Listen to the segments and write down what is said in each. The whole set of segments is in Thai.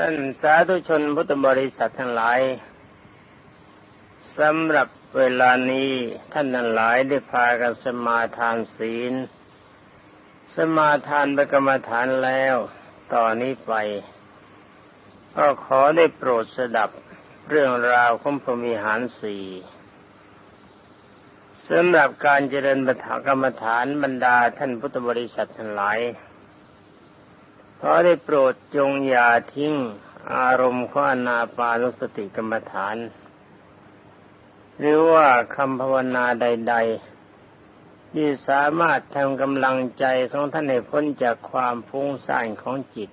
ท่านสาธุชนพุทธบริษัททั้งหลายสำหรับเวลานี้ท่านทั้งหลายได้พากันสมาทานศีล สมาทานประกรรมฐานแล้วต่อนนี้ไป ก็ขอได้โปรดสดับเรื่องราวของพรมิหารสี่สำหรับการเจริญปฐกรรมฐานบรรดาท่านพุทธบริษัททั้งหลาย ขอได้โปรดจงอย่าทิ้งอารมณ์ของอนาปานุสติกรรมฐาน หรือว่าคำภาวนาใด ๆ ที่สามารถทำกำลังใจของท่านให้พ้นจากความฟุ้งซ่านของจิต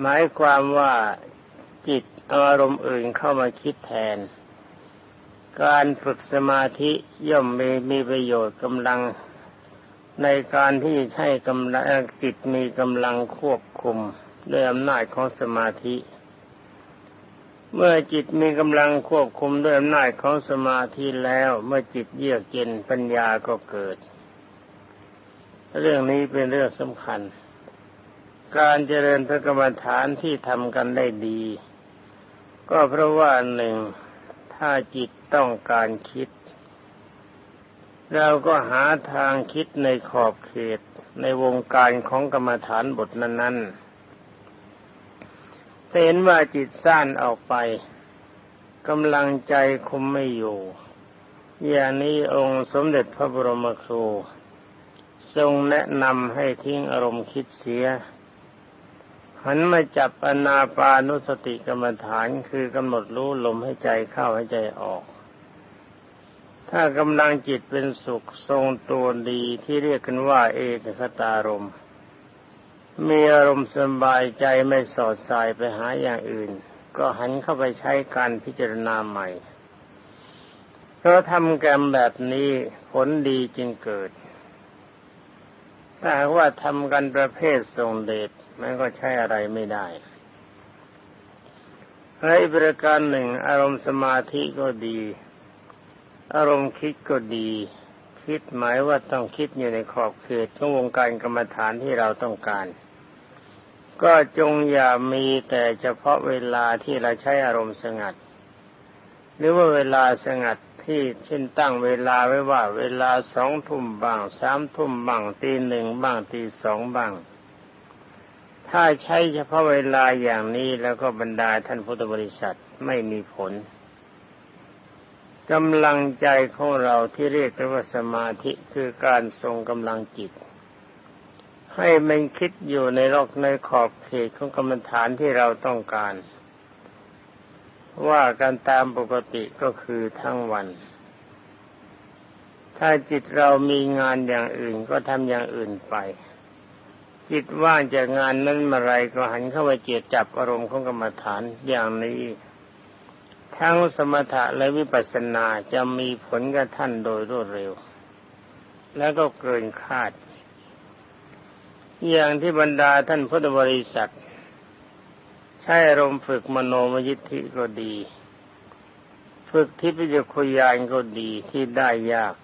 หมายความว่าจิตอารมณ์อื่นเข้ามาคิดแทน การฝึกสมาธิย่อมมีมีประโยชน์กำลัง ในการที่ใช้กำลังจิตมีกำลังควบคุมด้วยอำนาจของสมาธิ เมื่อจิตมีกำลังควบคุมด้วยอำนาจของสมาธิแล้ว เมื่อจิตเยือกเย็นปัญญาก็เกิด เรื่องนี้เป็นเรื่องสำคัญ การเจริญพระกรรมฐานที่ทำกันได้ดี ก็เพราะว่าหนึ่งถ้าจิตต้องการคิด เราก็หาทางคิดในขอบเขตในวงการของกรรมฐานบทนั้นๆเห็นว่าจิตสั้นออกไปกำลังใจคุมไม่อยู่ อย่างนี้องค์สมเด็จพระบรมครู ทรงแนะนำให้ทิ้งอารมณ์คิดเสีย หันมาจับอนาปานุสติกรรมฐานคือกำหนดรู้ลมให้ใจเข้าให้ใจออก ถ้ากำลังจิตเป็นสุขทรงตัวดีที่เรียกกันว่า เอกคตารมมีอารมณ์สบายใจไม่สอดสายไปหาอย่างอื่น ก็หันเข้าไปใช้การพิจารณาใหม่เพราะทำกรรมแบบนี้ผลดีจึงเกิด ถ้าว่าทำกันประเภททรงเดชมันก็ใช้อะไรไม่ได้ในประการหนึ่งอารมณ์สมาธิก็ดี อารมณ์คิดก็ดี คิดหมายว่าต้องคิดอยู่ในขอบเขตของวงการกรรมฐานที่เราต้องการ ก็จงอย่ามีแต่เฉพาะเวลาที่เราใช้อารมณ์สงัด หรือว่าเวลาสงัดที่เช่นตั้งเวลาไว้ว่า เวลาสองทุ่มบ้างสามทุ่มบ้างตีหนึ่งบ้างตีสองบ้าง ถ้าใช้เฉพาะเวลาอย่างนี้แล้วก็บรรดาท่านพุทธบริษัทไม่มีผล กำลังใจของเราที่เรียกว่าสมาธิคือการทรงกำลังจิต ให้มันคิดอยู่ในรอกในขอบเขตของกรรมฐานที่เราต้องการ ว่าการตามปกติก็คือทั้งวัน ถ้าจิตเรามีงานอย่างอื่นก็ทำอย่างอื่นไป จิตว่างจากงานนั้นมาไรก็หันเข้าไปเจียดจับอารมณ์ของกรรมฐานอย่างนี้ ทั้งสมถะและวิปัสสนาจะมีผลกับท่านโดยรวดเร็ว แล้วก็เกินคาด อย่างที่บรรดาท่านพุทธบริษัท ใช้อารมณ์ฝึกมโนมยิทธิก็ดี ฝึกทิพยคุยานก็ดีที่ได้ยาก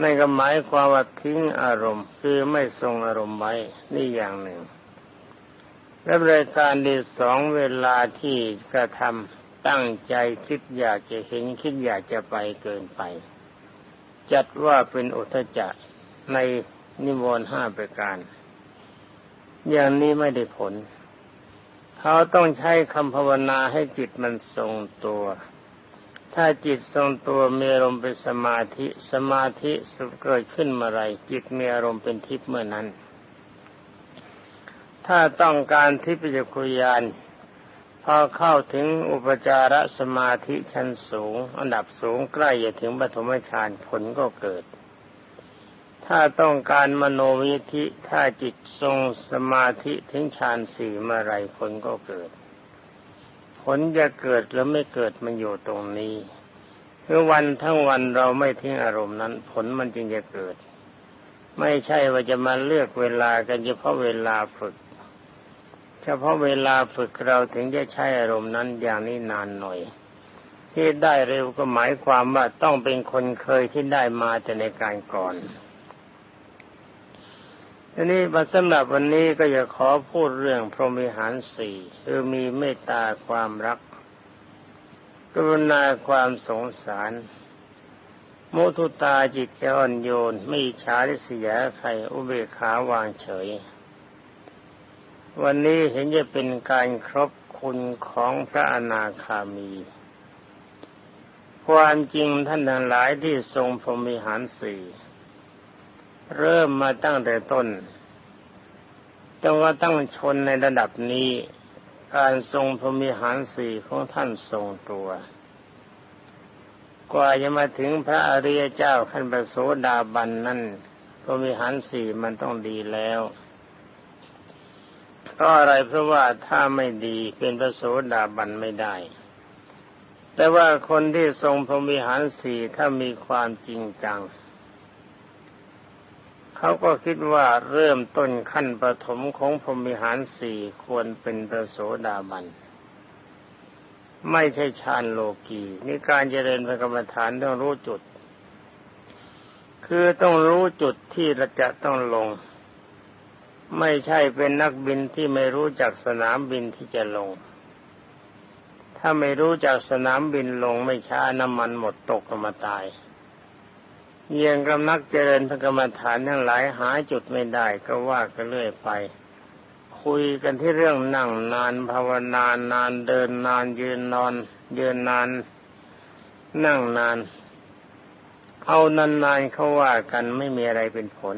นั่นก็หมายความว่าทิ้งอารมณ์ คือไม่ทรงอารมณ์ไว้นี่อย่างหนึ่งและรายการที่สองเวลาที่กระทำ ตั้งใจคิดอยากจะเห็นคิดอยากจะไปเกินไป จัดว่าเป็นอุทจักในนิวรณ์ห้าประการ อย่างนี้ไม่ได้ผล เขาต้องใช้คำภาวนาให้จิตมันทรงตัว ถ้าจิตทรงตัวมีอารมณ์เป็นสมาธิสมาธิสเกิดขึ้นเมื่อไรจิตมีอารมณ์เป็นทิพย์เมื่อนั้น ถ้าต้องการทิพยคุยาน พอเข้าถึงอุปจารสมาธิชั้นสูง อันดับสูงใกล้จะถึงปฐมฌานผลก็เกิด ถ้าต้องการมโนวิธิถ้าจิตทรงสมาธิถึงฌานสี่เมื่อไรผลก็เกิด ผลจะเกิดหรือไม่เกิดมันอยู่ตรงนี้เมื่อวันทั้งวันเราไม่ทิ้งอารมณ์นั้น ผลมันจึงจะเกิด ไม่ใช่ว่าจะมาเลือกเวลากันเฉพาะเวลาฝึก เฉพาะเวลาฝึกเราถึงจะใช้อารมณ์นั้นอย่างนี้นานหน่อย ที่ได้เร็วก็หมายความว่าต้องเป็นคนเคยที่ได้มาแต่ในการก่อนทีนี้มาสำหรับวันนี้ก็จะขอพูดเรื่องพรหมิหารสี่คือมีเมตตาความรัก กรุณาความสงสารมุทุตาจิตอ่อนโยน ไม่ฉาริษยาใครอุเบกขาวางเฉย วันนี้เห็นจะเป็นการครบคุณของพระอนาคามี ความจริงท่านทั้งหลายที่ทรงพรมิหารสี่เริ่มมาตั้งแต่ต้นจนว่าตั้งชนในระดับนี้ การทรงพรมิหารสี่ของท่านทรงตัว กว่าจะมาถึงพระอริยเจ้าขั้นประโสดาบันนั้นพรมิหารสี่มันต้องดีแล้ว เพราะอะไรเพราะว่าถ้าไม่ดีเป็นพระโสดาบันไม่ได้ แต่ว่าคนที่ทรงพรหมิหารสี่ถ้ามีความจริงจัง เขาก็คิดว่าเริ่มต้นขั้นประถมของพรหมิหารสี่ควรเป็นประโสดาบันไม่ใช่ฌานโลกีนี่การเจริญพระกรรมฐานต้องรู้จุด คือต้องรู้จุดที่เราจะต้องลง ไม่ใช่เป็นนักบินที่ไม่รู้จักสนามบินที่จะลง ถ้าไม่รู้จักสนามบินลงไม่ช้าน้ำมันหมดตกก็มาตายเยี่ยงกำนักเจริญพระกรรมฐานทั้งหลายหาจุดไม่ได้ก็ว่ากันเรื่อยไป คุยกันที่เรื่องนั่งนานภาวนานนานเดินนานยืนนอน ยืนนาน นั่งนาน เอานานๆเขาว่ากันไม่มีอะไรเป็นผล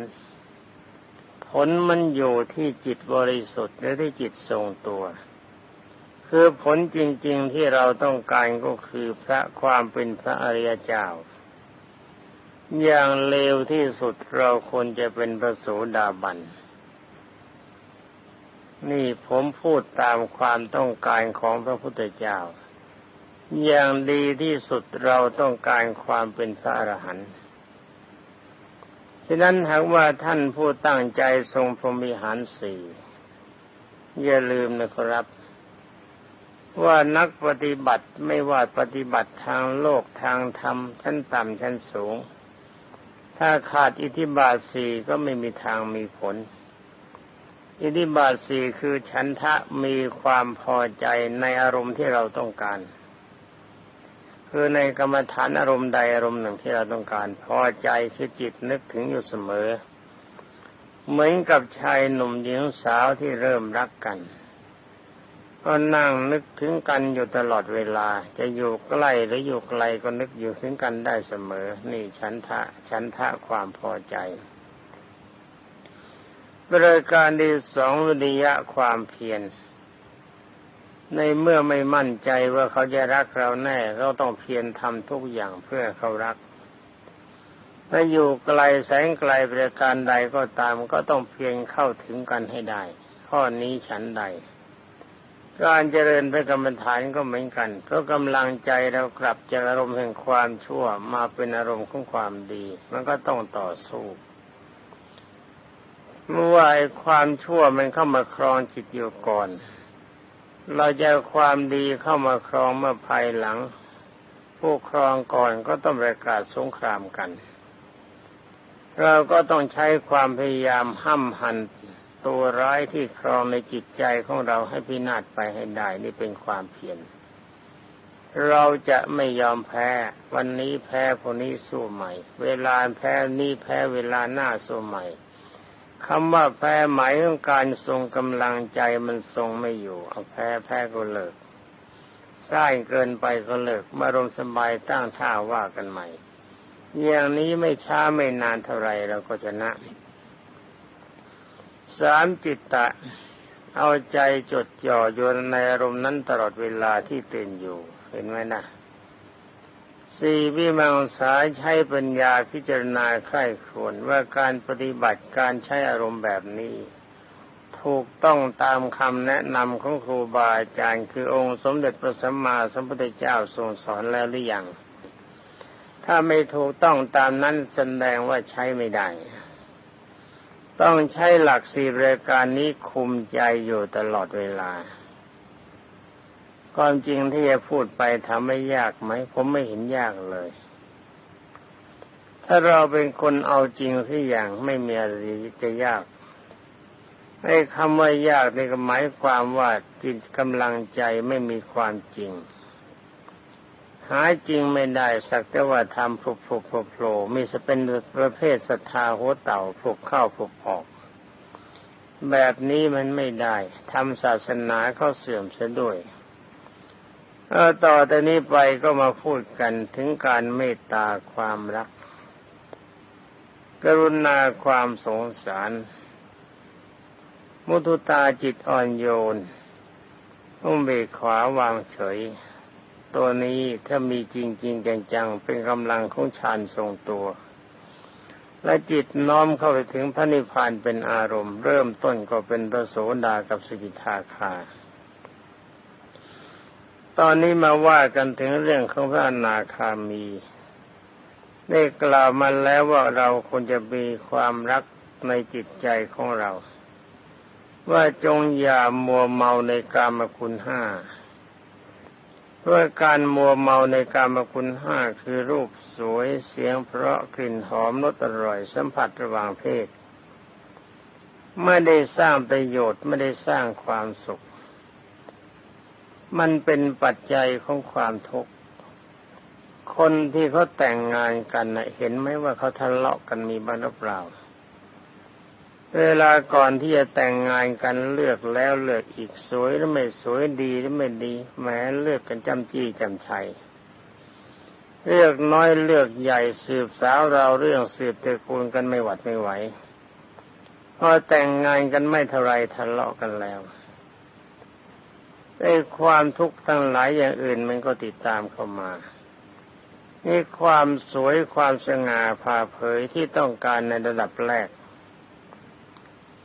ผลมันอยู่ที่จิตบริสุทธิ์หรือที่จิตทรงตัว คือผลจริง ๆที่เราต้องการก็คือพระความเป็นพระอริยเจ้า อย่างเลวที่สุดเราควรจะเป็นพระโสดาบันนี่ผมพูดตามความต้องการของพระพุทธเจ้า อย่างดีที่สุดเราต้องการความเป็นพระอรหันต์ ฉะนั้นหากว่าท่านผู้ตั้งใจทรงพรหมิหารสี่อย่าลืมนะครับ ว่านักปฏิบัติไม่ว่าปฏิบัติทางโลกทางธรรมชั้นต่ำชั้นสูง ถ้าขาดอิทธิบาทสี่ก็ไม่มีทางมีผล อิทธิบาทสี่คือฉันทะมีความพอใจในอารมณ์ที่เราต้องการ คือในกรรมฐานอารมณ์ใดอารมณ์หนึ่งที่เราต้องการพอใจคือจิตนึกถึงอยู่เสมอ เหมือนกับชายหนุ่มหญิงสาวที่เริ่มรักกัน ก็นั่งนึกถึงกันอยู่ตลอดเวลา จะอยู่ใกล้หรืออยู่ไกลก็นึกอยู่ถึงกันได้เสมอ นี่ฉันทะฉันทะความพอใจบริการที่สองวิริยะความเพียร ในเมื่อไม่มั่นใจว่าเขาจะรักเราแน่เราต้องเพียรทำทุกอย่างเพื่อเขารักถ้าอยู่ไกลแสงไกลบริการใดก็ตามก็ต้องเพียรเข้าถึงกันให้ได้ ข้อนี้ฉันใด การเจริญพระกรรมฐานก็เหมือนกัน เพราะกำลังใจเรากลับจากอารมณ์แห่งความชั่วมาเป็นอารมณ์ของความดี มันก็ต้องต่อสู้เมื่อว่าความชั่วมันเข้ามาครองจิตอยู่ก่อน เราจะความดีเข้ามาครองเมื่อภายหลัง ผู้ครองก่อนก็ต้องประกาศสงครามกัน เราก็ต้องใช้ความพยายามห้ำหันตัวร้ายที่ครองในจิตใจของเราให้พินาศไปให้ได้นี่เป็นความเพียรเราจะไม่ยอมแพ้ วันนี้แพ้พวกนี้สู้ใหม่ เวลาแพ้นี้แพ้เวลาหน้าสู้ใหม่ คำว่าแพ้หมายถึงการทรงกำลังใจมันทรงไม่อยู่ เอาแพ้แพ้ก็เลิกสร้างเกินไปก็เลิกมารมสบายตั้งท่าว่ากันใหม่ อย่างนี้ไม่ช้าไม่นานเท่าไรเราก็ชนะสามจิตตะ เอาใจจดจ่ออยู่ในอารมณ์นั้นตลอดเวลาที่ตื่นอยู่ เห็นไหมนะ สี่วิมังสาใช้ปัญญาพิจารณาใคร่ครวญว่าการปฏิบัติการใช้อารมณ์แบบนี้ ถูกต้องตามคำแนะนำของครูบาอาจารย์ คือองค์สมเด็จพระสัมมาสัมพุทธเจ้าทรงสอนแล้วหรือยัง ถ้าไม่ถูกต้องตามนั้นแสดงว่าใช้ไม่ได้ ต้องใช้หลักสี่รายการนี้คุมใจอยู่ตลอดเวลา ความจริงที่จะพูดไปทำไม่ยากไหม ผมไม่เห็นยากเลย ถ้าเราเป็นคนเอาจริงที่อย่างไม่มีอะไรจะยากไอ้คำว่ายากนี่ก็หมายความว่าจิตกำลังใจไม่มีความจริง หาจริงไม่ได้สักแต่ว่าทำผุบผุบผุบโผล่มีจะเป็นประเภทศรัทธาหัวเต่าผุบเข้าผุบออก แบบนี้มันไม่ได้ทำศาสนาเขาเสื่อมเสียด้วย เออต่อแต่นี้ไปก็มาพูดกันถึงการเมตตาความรัก กรุณาความสงสาร มุทุตาจิตอ่อนโยนอุเบกขวาวางเฉย ตัวนี้ถ้ามีจริงๆจังๆ เป็นกำลังของฌานทรงตัว และจิตน้อมเข้าไปถึงพระนิพพานเป็นอารมณ์ เริ่มต้นก็เป็นพระโสดากับสกิทาคา ตอนนี้มาว่ากันถึงเรื่องของพระอนาคามีได้กล่าวมาแล้วว่าเราควรจะมีความรักในจิตใจของเรา ว่าจงอย่ามัวเมาในกามคุณห้าเพราะการมัวเมาในกามคุณห้าคือรูปสวยเสียงเพราะกลิ่นหอมรสอร่อยสัมผัสระหว่างเพศ ไม่ได้สร้างประโยชน์ไม่ได้สร้างความสุข มันเป็นปัจจัยของความทุกข์ คนที่เขาแต่งงานกันนะเห็นไหมว่าเขาทะเลาะกันมีบ้างหรือเปล่า เวลาก่อนที่จะแต่งงานกันเลือกแล้วเลือกอีกสวยหรือไม่สวยดีหรือไม่ดีแม้เลือกกันจำจี้จำชัยเลือกน้อยเลือกใหญ่สืบสาวเราเรื่องสืบตระกูลกันไม่หวัดไม่ไหวพอแต่งงานกันไม่เท่าไรทะเลาะกันแล้ว ไอ้ความทุกข์ทั้งหลายอย่างอื่นมันก็ติดตามเข้ามานี่ความสวยความสง่าผ่าเผยที่ต้องการในระดับแรก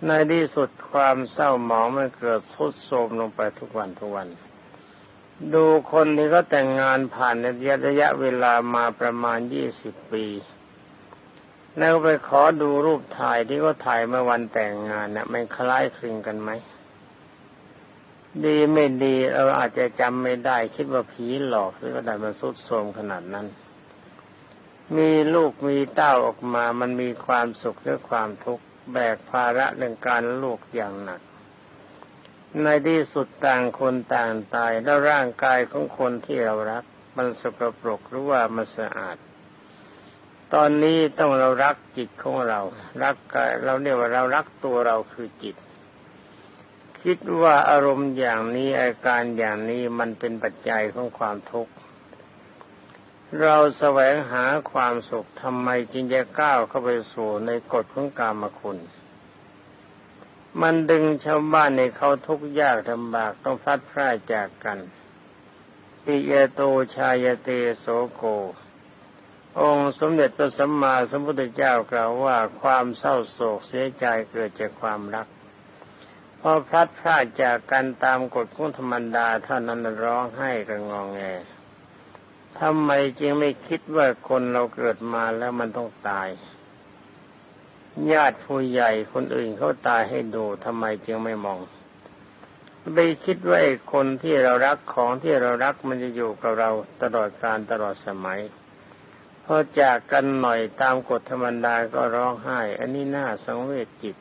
ในที่สุดความเศร้าหมองมันเกิดทุดโทรมลงไปทุกวันทุกวัน ดูคนที่เขาแต่งงานผ่านในระยะเวลามาประมาณยี่สิบปี แล้วไปขอดูรูปถ่ายที่เขาถ่ายเมื่อวันแต่งงานเนะ่ยมันคล้ายคลึงกันไหม ดีไม่ดีเราอาจจะจำไม่ได้ คิดว่าผีหลอกหรือก็ได้มันสุดโทมขนาดนั้น มีลูกมีเต้าออกมา มันมีความสุขหรือความทุกข์แบกภาระเรื่องการลูกอย่างหนัก ในที่สุดต่างคนต่างตายแล้วร่างกายของคนที่เรารัก มันสกปรกหรือว่ามันสะอาด ตอนนี้ต้องเรารักจิตของเรา รักกายเราเนี่ยว่าเรารักตัวเราคือจิต คิดว่าอารมณ์อย่างนี้อาการอย่างนี้มันเป็นปัจจัยของความทุกข์ เราแสวงหาความสุขทำไมจึงจะก้าวเข้าไปสู่ในกฎของกามคุณ มันดึงชาวบ้านในเขาทุกข์ยากลำบากต้องพัดพร่าจากกันปิเยโตชายเตโสโก องค์สมเด็จพระสัมมาสัมพุทธเจ้ากล่าวว่าความเศร้าโศกเสียใจเกิดจากความรัก พอพลัดพรากจากกันตามกฎของธรรมดาเท่านั้นร้องไห้กันงองแงทำไมจึงไม่คิดว่าคนเราเกิดมาแล้วมันต้องตาย ญาติผู้ใหญ่คนอื่นเขาตายให้ดูทำไมจึงไม่มองไปคิดว่าไอ้คนที่เรารักของที่เรารักมันจะอยู่กับเราตลอดการตลอดสมัยพอจากกันหน่อยตามกฎธรรมดาก็ร้องไห้ อันนี้น่าสังเวชจิต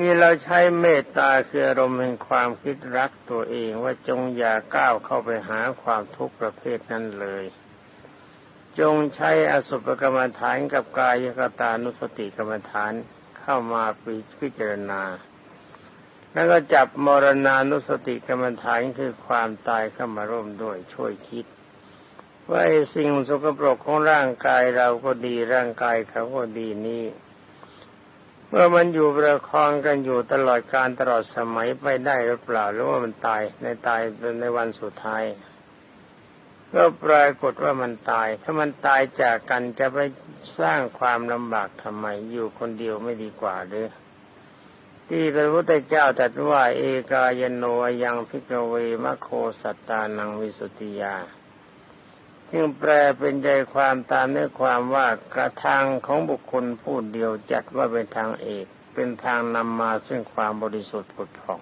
นี่เราใช้เมตตาคืออารมณ์แห่งความคิดรักตัวเองว่าจงอย่าก้าวเข้าไปหาความทุกข์ประเภทนั้นเลย จงใช้อสุภกรรมฐานกับกายกตานุสติกรรมฐานเข้ามาพิจารณา แล้วก็จับมรณานุสติกรรมฐานคือความตายเข้ามาร่วมด้วยช่วยคิดว่าสิ่งสกปรกของร่างกายเราก็ดีร่างกายเขาก็ดีนี้ เมื่อมันอยู่ประคองกันอยู่ตลอดการตลอดสมัยไปได้หรือเปล่าหรือว่ามันตายในตายในวันสุดท้ายก็ปรากฏว่ามันตาย ถ้ามันตายจากกันจะไปสร้างความลำบากทำไม อยู่คนเดียวไม่ดีกว่าหรือที่พระพุทธเจ้าตรัสว่า เอกายโนยังพิกเวมะโคสัตตานังวิสุติยา จึงแปลเป็นใจความตามเนื้อความว่ากระทางของบุคคลผู้เดียวจัดว่าเป็นทางเอก เป็นทางนำมาซึ่งความบริสุทธิ์ผุดผ่อง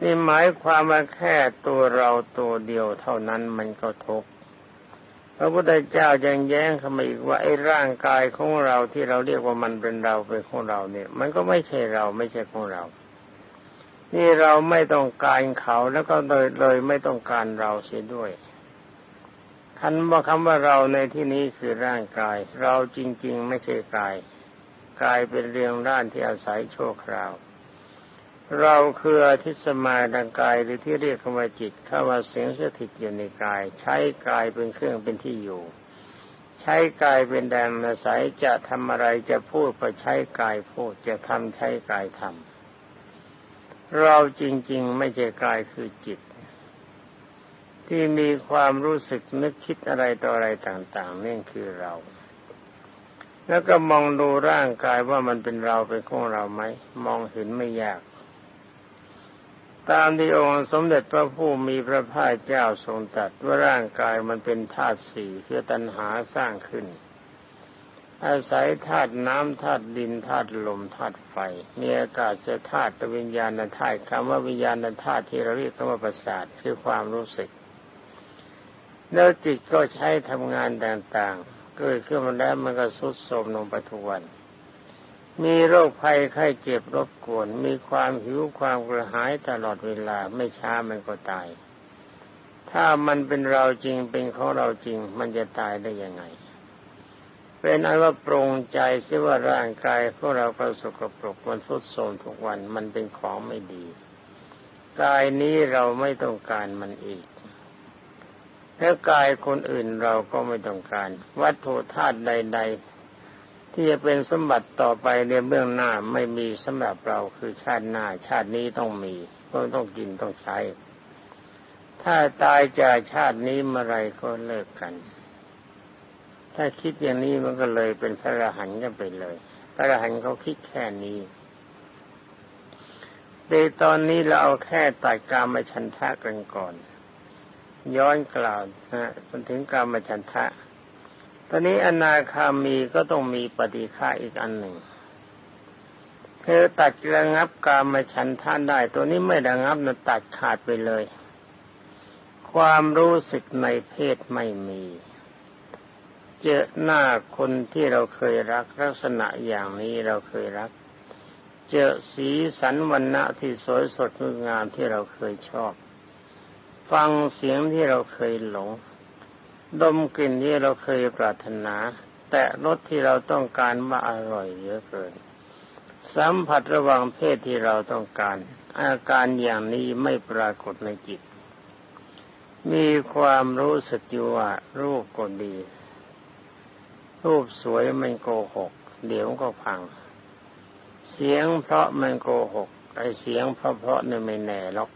นี่หมายความว่าแค่ตัวเราตัวเดียวเท่านั้นมันก็ทุกข์พระพุทธเจ้ายังแย้งเข้ามาอีกว่าไอ้ร่างกายของเราที่เราเรียกว่ามันเป็นเราเป็นของเราเนี่ย มันก็ไม่ใช่เราไม่ใช่ของเรา นี่เราไม่ต้องการเขาแล้วก็เลยเลยไม่ต้องการเราเสียด้วย คันว่าคำว่าเราในที่นี้คือร่างกาย เราจริง ๆ ไม่ใช่กาย กายเป็นเรียงด้านที่อาศัยชั่วคราว เราคืออธิสมาดังกายหรือที่เรียกคำว่าจิตเข้าว่าเสียงสถิตอยู่ในกาย ใช้กายเป็นเครื่องเป็นที่อยู่ ใช้กายเป็นแดนอาศัยจะทำอะไรจะพูดก็ใช้กายพูดจะทำใช้กายทำเราจริง ๆ ไม่ใช่กายคือจิต ที่มีความรู้สึกนึกคิดอะไรต่ออะไรต่าง ๆ นี่คือเรา แล้วก็มองดูร่างกายว่ามันเป็นเราเป็นของเราไหมมองเห็นไม่ยาก ตามที่องค์สมเด็จพระผู้มีพระภาคเจ้าทรงตรัสว่าร่างกายมันเป็นธาตุสี่คือตัณหาสร้างขึ้น อาศัยธาตุน้ำธาตุดินธาตุลมธาตุไฟมีอากาศเสธาตุวิญญาณธาตุคำว่าวิญญาณธาตุที่เราเรียกว่าประสาทคือความรู้สึก แล้วจิตก็ใช้ทำงานต่างๆ เกิดขึ้นมาแล้วมันก็สุดโทมลงไปทุกวัน มีโรคภัยไข้เจ็บรบกวน มีความหิวความกระหายตลอดเวลาไม่ช้ามันก็ตาย ถ้ามันเป็นเราจริงเป็นของเราจริง มันจะตายได้ยังไง เป็นอันว่าปรงใจเสียว่าร่างกายของเราก็สกปรกมันสุดโทมทุกวันมันเป็นของไม่ดีกายนี้เราไม่ต้องการมันอีก แล้วกายคนอื่นเราก็ไม่ต้องการ วัตถุธาตุใด ๆ ที่จะเป็นสมบัติต่อไปในเบื้องหน้าไม่มีสำหรับเราคือชาติหน้า ชาตินี้ต้องมีก็ต้องกินต้องใช้ ถ้าตายจากชาตินี้เมื่อไรก็เลิกกัน ถ้าคิดอย่างนี้มันก็เลยเป็นพระอรหันต์กันไปเลย พระอรหันต์เขาคิดแค่นี้ในตอนนี้เราเอาแค่ตัดกรรมฉันทะกันก่อน ย้อนกล่าวนะจนถึงกรรมฉันทะ ตอนนี้อนาคามีก็ต้องมีปฏิฆาอีกอันหนึ่งเธอตัดระงับกรรมฉันทะได้ ตัวนี้ไม่ระงับนะตัดขาดไปเลย ความรู้สึกในเพศไม่มี เจอหน้าคนที่เราเคยรักลักษณะอย่างนี้เราเคยรัก เจอสีสันวันณะที่สวยสดงดงามที่เราเคยชอบ ฟังเสียงที่เราเคยหลง ดมกลิ่นที่เราเคยปรารถนา แต่รสที่เราต้องการว่าอร่อยเยอะเกิน สัมผัสระหว่างเพศที่เราต้องการ อาการอย่างนี้ไม่ปรากฏในจิต มีความรู้สึกอยู่ว่ารูปก็ดี รูปสวยมันโกหก เดี๋ยวก็พัง เสียงเพราะมันโกหกไอเสียงเพราะเพราะเนี่ยไม่แน่หรอก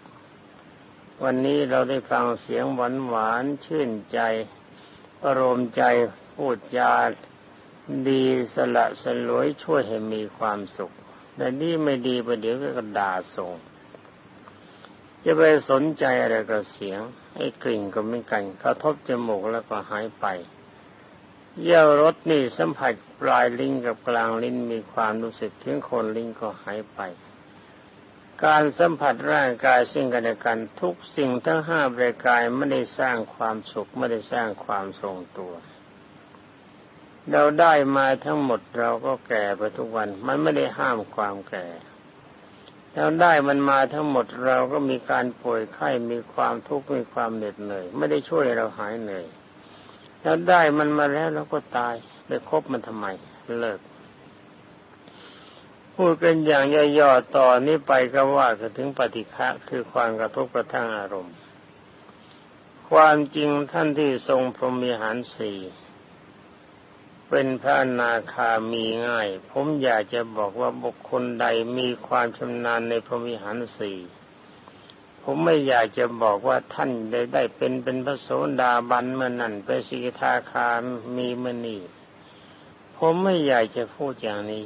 วันนี้เราได้ฟังเสียงหวานหวานชื่นใจอารมณ์ใจพูดจาดีสละสลวยช่วยให้มีความสุข แต่นี่ไม่ดีประเดี๋ยวก็ด่าส่ง จะไปสนใจอะไรกับเสียง ไอ้กลิ่นก็ไม่กันกระทบจมูกแล้วก็หายไป เยี่ยวรถนี่สัมผัสปลายลิ้นกับกลางลิ้นมีความรู้สึกถึงคนลิ้นก็หายไป การสัมผัสร่างกายสิ่งกันและกันทุกสิ่งทั้งห้าบริกายไม่ได้สร้างความสุขไม่ได้สร้างความทรงตัว เราได้มาทั้งหมดเราก็แก่ไปทุกวัน มันไม่ได้ห้ามความแก่เราได้มันมาทั้งหมดเราก็มีการป่วยไข้มีความทุกข์มีความเหน็ดเหนื่อยไม่ได้ช่วยเราหายเหนื่อยเราได้มันมาแล้วเราก็ตายไปคบมันทำไมเลิก พูดกันอย่างย่อๆต่อนนี้ไปก็ว่าถึงปฏิฆะคือความกระทบกระทั่งอารมณ์ ความจริงท่านที่ทรงพรหมิหารสี่เป็นพระนาคามีง่าย ผมอยากจะบอกว่าบุคคลใดมีความชำนาญในพรหมิหารสี่ผมไม่อยากจะบอกว่าท่านได้ได้เป็นเป็นพระโสดาบันเมื่อนั่นเป็นสีทาคามีมื่อนี่ผมไม่อยากจะพูดอย่างนี้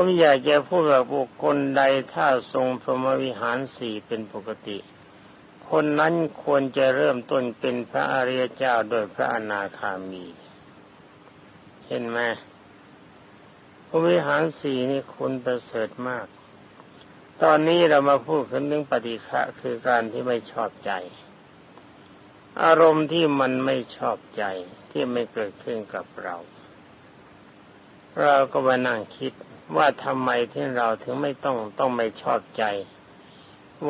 ผมอยากจะพูดว่าบุคคลใดถ้าทรงพรหมวิหารสี่เป็นปกติ คนนั้นควรจะเริ่มต้นเป็นพระอริยเจ้าโดยพระอนาคามี เห็นไหมพระวิหารสี่นี่คุณประเสริฐมาก ตอนนี้เรามาพูดถึงเรื่องปฏิฆะคือการที่ไม่ชอบใจ อารมณ์ที่มันไม่ชอบใจที่ไม่เกิดขึ้นกับเรา เราก็มานั่งคิดว่าทำไมที่เราถึงไม่ต้องต้องไม่ชอบใจ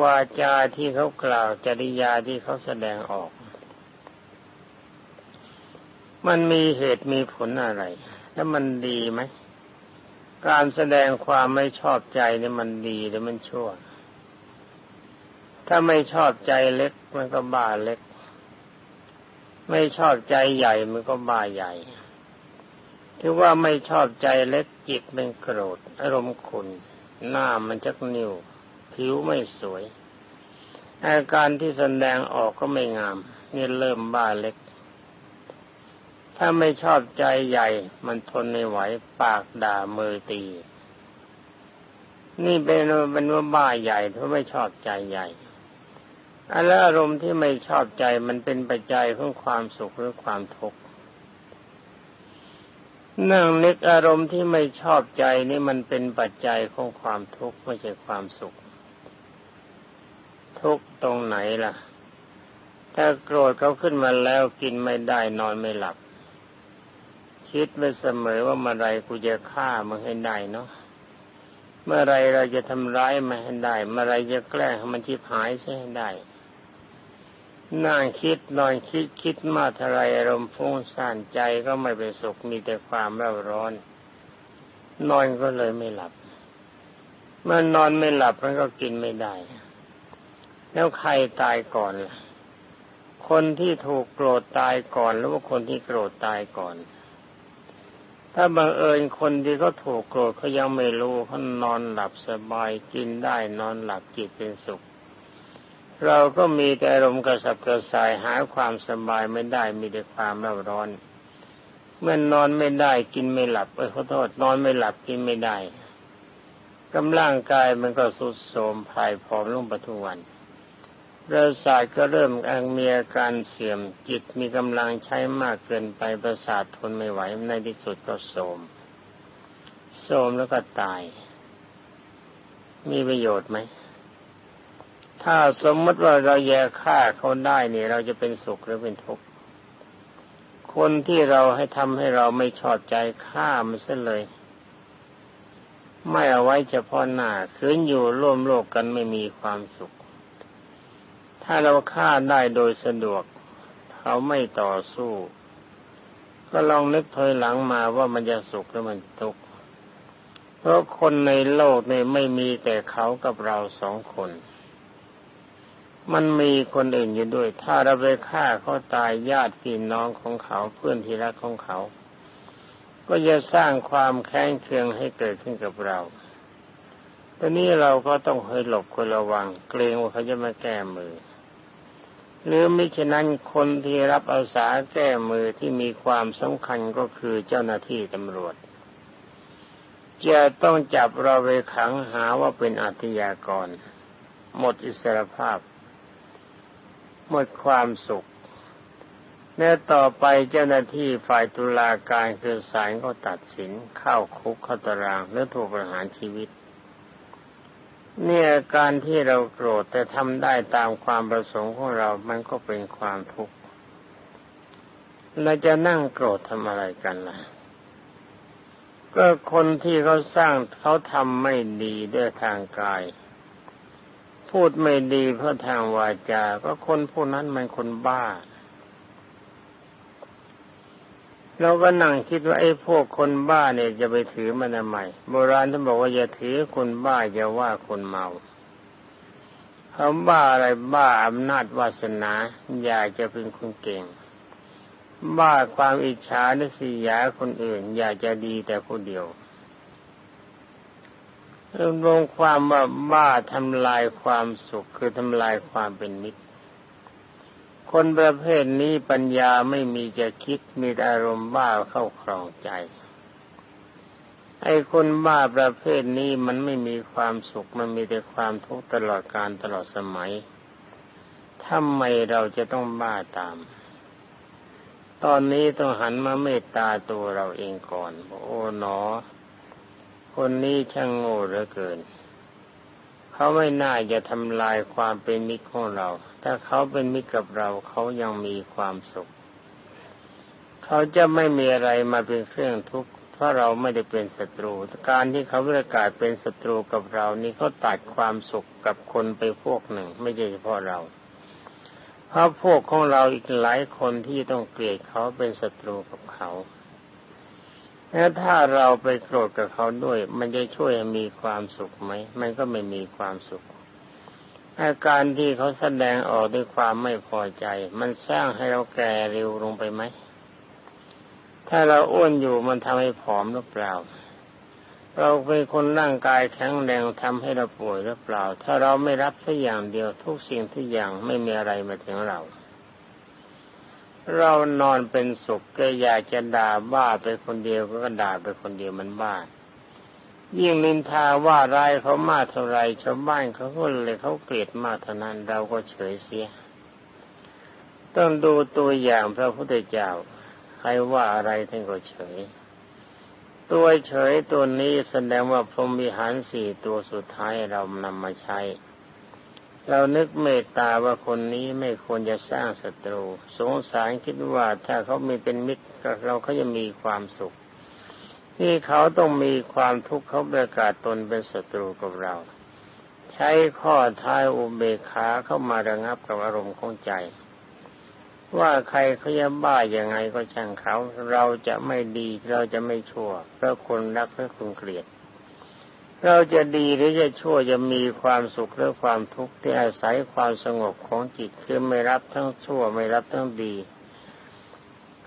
วาจาที่เขากล่าวจริยาที่เขาแสดงออก มันมีเหตุมีผลอะไร แล้วมันดีไหม การแสดงความไม่ชอบใจนี่มันดีหรือมันชั่ว ถ้าไม่ชอบใจเล็กมันก็บ้าเล็ก ไม่ชอบใจใหญ่มันก็บ้าใหญ่ ถือว่าไม่ชอบใจเล็กจิตเป็นโกรธ อารมณ์ขุนหน้ามันจักนิ่ว ผิวไม่สวย อาการที่แสดงออกก็ไม่งาม นี่เริ่มบ้าเล็ก ถ้าไม่ชอบใจใหญ่ มันทนไม่ไหว ปากด่ามือตี นี่เป็นเป็นว่าบ้าใหญ่เพราะไม่ชอบใจใหญ่อันแล้วอารมณ์ที่ไม่ชอบใจมันเป็นปัจจัยของความสุขหรือความทุกข์ นั่งนึกอารมณ์ที่ไม่ชอบใจนี่มันเป็นปัจจัยของความทุกข์ไม่ใช่ความสุข ทุกตรงไหนล่ะ ถ้าโกรธเขาขึ้นมาแล้วกินไม่ได้นอนไม่หลับ คิดไปเสมอว่าเมื่อไรกูจะฆ่ามันให้ได้เนาะเมื่อไรเราจะทำร้ายมันให้ได้ เมื่อไรจะแกล้งให้มันชิบหายใช่ให้ได้ นั่งคิดนอนคิดคิดมาทลายอารมณ์ฟุ้งซ่านใจก็ไม่เป็นสุขมีแต่ความเร่าร้อน นอนก็เลยไม่หลับ เมื่อนอนไม่หลับมันก็กินไม่ได้ แล้วใครตายก่อนล่ะคนที่ถูกโกรธตายก่อนหรือว่าคนที่โกรธตายก่อน ถ้าบังเอิญคนที่เขาถูกโกรธเขายังไม่รู้เขานอนหลับสบายกินได้นอนหลับจิตเป็นสุข เราก็มีแต่อารมณ์กระสับกระส่ายหาความสบายไม่ได้มีแต่ความร้อนร้อน เมื่อนนอนไม่ได้กินไม่หลับเออขอโทษนอนไม่หลับกินไม่ได้กำลังกายมันก็สุดโทมภายผอมลงปัทุวันประสาทก็เริ่มมีอาการเสื่อมจิตมีกำลังใช้มากเกินไปประสาททนไม่ไหวในที่สุดก็โทมโทมแล้วก็ตาย มีประโยชน์ไหม ถ้าสมมติว่าเราแย่ฆ่าเขาได้เนี่ย เราจะเป็นสุขหรือเป็นทุกข์คนที่เราให้ทำให้เราไม่ชอบใจฆ่ามันซะเลย ไม่เอาไว้เฉพาะหน้าคืนอยู่ร่วมโลกกันไม่มีความสุข ถ้าเราฆ่าได้โดยสะดวก เขาไม่ต่อสู้ ก็ลองนึกถอยหลังมาว่ามันจะสุขหรือมันทุกข์เพราะคนในโลกเนี่ยไม่มีแต่เขากับเราสองคน มันมีคนอื่นอยู่ด้วย ถ้าเราไปฆ่าเขาตายญาติพี่น้องของเขาเพื่อนที่รักของเขา ก็จะสร้างความแค้นเคืองให้เกิดขึ้นกับเราตอนนี้เราก็ต้องให้หลบคนระวัง เกรงว่าเขาจะมาแก้มือ หรือไมิฉะนั้นคนที่รับอาสาแก้มือที่มีความสำคัญก็คือเจ้าหน้าที่ตำรวจ จะต้องจับเราไปขังหาว่าเป็นอาชญากร หมดอิสรภาพ หมดความสุขแม้ต่อไปเจ้าหน้าที่ฝ่ายตุลาการคือศาลก็ตัดสินเข้าคุกเข้าตารางหรือถูกประหารชีวิต เนี่ยการที่เราโกรธแต่ทำได้ตามความประสงค์ของเรามันก็เป็นความทุกข์เราจะนั่งโกรธทำอะไรกันล่ะ ก็คนที่เขาสร้างเขาทำไม่ดีด้วยทางกาย พูดไม่ดีเพราะทางวาจา ก็คนผู้นั้นมันคนบ้า เราก็นั่งคิดว่าไอ้พวกคนบ้าเนี่ยจะไปถือมันทำไมโบราณท่านบอกว่าอย่าถือคนบ้าอย่าว่าคนเมาเขาบ้าอะไรบ้าอำนาจวาสนา อยากจะเป็นคนเก่ง บ้าความอิจฉาและสียาคนอื่น อยากจะดีแต่คนเดียว รวมความว่าบ้าทำลายความสุขคือทำลายความเป็นมิตร คนประเภทนี้ปัญญาไม่มีจะคิดมีอารมณ์บ้าเข้าครองใจ ไอ้คนบ้าประเภทนี้มันไม่มีความสุขมันมีแต่ความทุกข์ตลอดการตลอดสมัยทำไมเราจะต้องบ้าตาม ตอนนี้ต้องหันมาเมตตาตัวเราเองก่อน โอ้หนอ คนนี้ช่างโง่เหลือเกิน เขาไม่น่าจะทำลายความเป็นมิตรของเรา ถ้าเขาเป็นมิตรกับเราเขายังมีความสุข เขาจะไม่มีอะไรมาเป็นเครื่องทุกข์เพราะเราไม่ได้เป็นศัตรู การที่เขาประกาศเป็นศัตรูกับเรา นี่เขาตัดความสุขกับคนไปพวกหนึ่ง ไม่ใช่เฉพาะเราเพราะพวกของเราอีกหลายคนที่ต้องเกลียดเขาเป็นศัตรูกับเขา แล้วถ้าเราไปโกรธกับเขาด้วย มันจะช่วยมีความสุขไหม มันก็ไม่มีความสุข อาการที่เขาแสดงออกด้วยความไม่พอใจ มันสร้างให้เราแก่เร็วลงไปไหม ถ้าเราอ้วนอยู่มันทำให้ผอมหรือเปล่า เราเป็นคนร่างกายแข็งแรงทำให้เราป่วยหรือเปล่า ถ้าเราไม่รับสักอย่างเดียวทุกสิ่งทุกอย่างไม่มีอะไรมาถึงเรา เรานอนเป็นสุขก็อยากจะด่าบ้าไปคนเดียวก็ด่าไปคนเดียวมันบ้า ยิ่งนินทาว่าร้ายเขามากเท่าไรชาวบ้านเขาก็เลยเขาเกลียดมากเท่านั้นเราก็เฉยเสีย ต้องดูตัวอย่างพระพุทธเจ้าใครว่าอะไรท่านก็เฉย ตัวเฉยตัวนี้แสดงว่าพรหมิหารสี่ตัวสุดท้ายเรานำมาใช้ เรานึกเมตตาว่าคนนี้ไม่ควรจะสร้างศัตรู สงสารคิดว่าถ้าเขามีเป็นมิตรกับเราเขาจะมีความสุข ที่เขาต้องมีความทุกข์เขาประกาศตนเป็นศัตรูกับเรา ใช้ข้อท้ายอุเบกขาเข้ามาระงับกับอารมณ์ของใจ ว่าใครเขาจะบ้ายังไงก็ช่างเขา เราจะไม่ดีเราจะไม่ชั่วเพราะคนรักเพราะคนเกลียด เราจะดีหรือจะชั่วจะมีความสุขหรือความทุกข์ที่อาศัยความสงบของจิตคือไม่รับทั้งชั่วไม่รับทั้งดี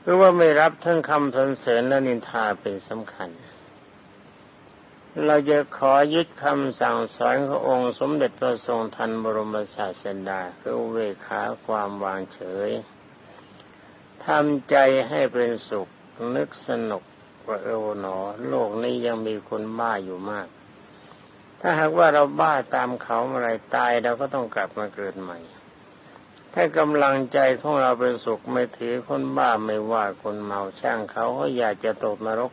หรือว่าไม่รับทั้งคำสรรเสริญและนินทาเป็นสำคัญ เราจะขอยึดคำสั่งสอนขององค์สมเด็จพระทรงทันบรมศาสดาคือเวขาความวางเฉยทำใจให้เป็นสุขนึกสนุกว่าเออหนอ โลกนี้ยังมีคนบ้าอยู่มาก ถ้าหากว่าเราบ้าตามเขาเมื่อไรตายเราก็ต้องกลับมาเกิดใหม่ ถ้ากำลังใจของเราเป็นสุขไม่ถือคนบ้าไม่ว่าคนเมาช่างเขาเขาอยากจะตกนรก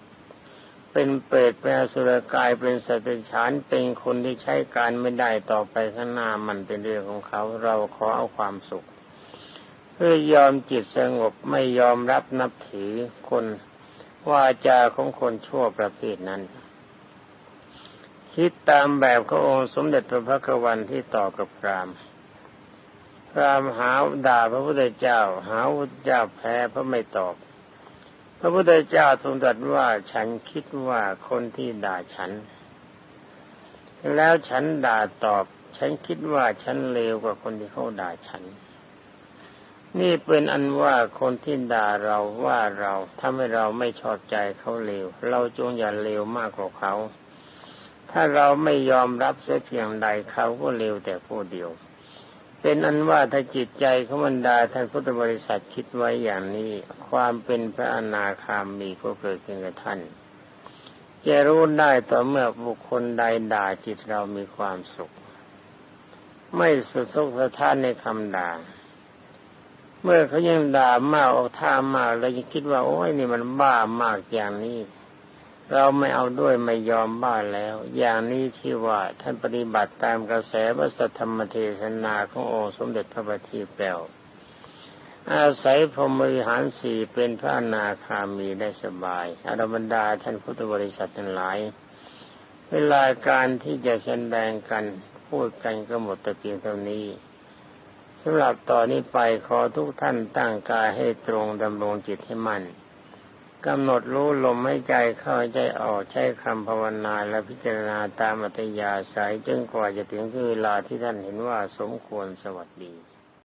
เป็นเปรตเป็นอสุรกายเป็นสัตว์ฉานเป็นคนที่ใช้การไม่ได้ต่อไปข้างหน้ามันเป็นเรื่องของเขาเราขอเอาความสุข เพื่อยอมจิตสงบไม่ยอมรับนับถือคนว่าจาของคนชั่วประเภทนั้น คิดตามแบบขององค์สมเด็จพระพักวันที่ต่อกับพรามพรามหาด่าพระพุทธเจ้า หาพระพุทธเจ้าแพ้เพราะไม่ตอบ พระพุทธเจ้าทรงตรัสว่าฉันคิดว่าคนที่ด่าฉัน แล้วฉันด่าตอบ ฉันคิดว่าฉันเลวกว่าคนที่เขาด่าฉัน นี่เป็นอันว่าคนที่ด่าเราว่าเราถ้าไม่เราไม่ชอบใจเขาเลวเราจงอย่าเลวมากกว่าเขา ถ้าเราไม่ยอมรับเสียเพียงใดเขาก็เร็วแต่ผู้เดียว เป็นอันว่าถ้าจิตใจของบรรดาท่านพุทธบริษัทคิดไว้อย่างนี้ ความเป็นพระอนาคามีก็เกิดขึ้นกับท่านจะรู้ได้ต่อเมื่อบุคคลใดด่าจิตเรามีความสุข ไม่สะสกสะท้านในคำด่า เมื่อเขายังด่ามากออกท่ามากเราจะคิดว่าโอ้ยนี่มันบ้ามากอย่างนี้ เราไม่เอาด้วยไม่ยอมบ้าแล้ว อย่างนี้ชื่อว่าท่านปฏิบัติตามกระแสวัสธรรมเทศนาขององค์สมเด็จพระบัณฑิตแปลวอาศัยพรหมวิหารสี่เป็นพระอนาคามีได้สบายอารบรรดาท่านพุทธบริษัททั้งหลาย เวลาการที่จะแสดงกันพูดกันก็หมดแต่เพียงเท่านี้สำหรับต่อนนี้ไปขอทุกท่านตั้งกายให้ตรงดำรงจิตให้มั่น กำหนดรู้ลมให้ใจเข้าใจออกใช้คำภาวนาและพิจารณาตามอัตยาสายจนกว่าจะถึงเวลาที่ท่านเห็นว่าสมควรสวัสดี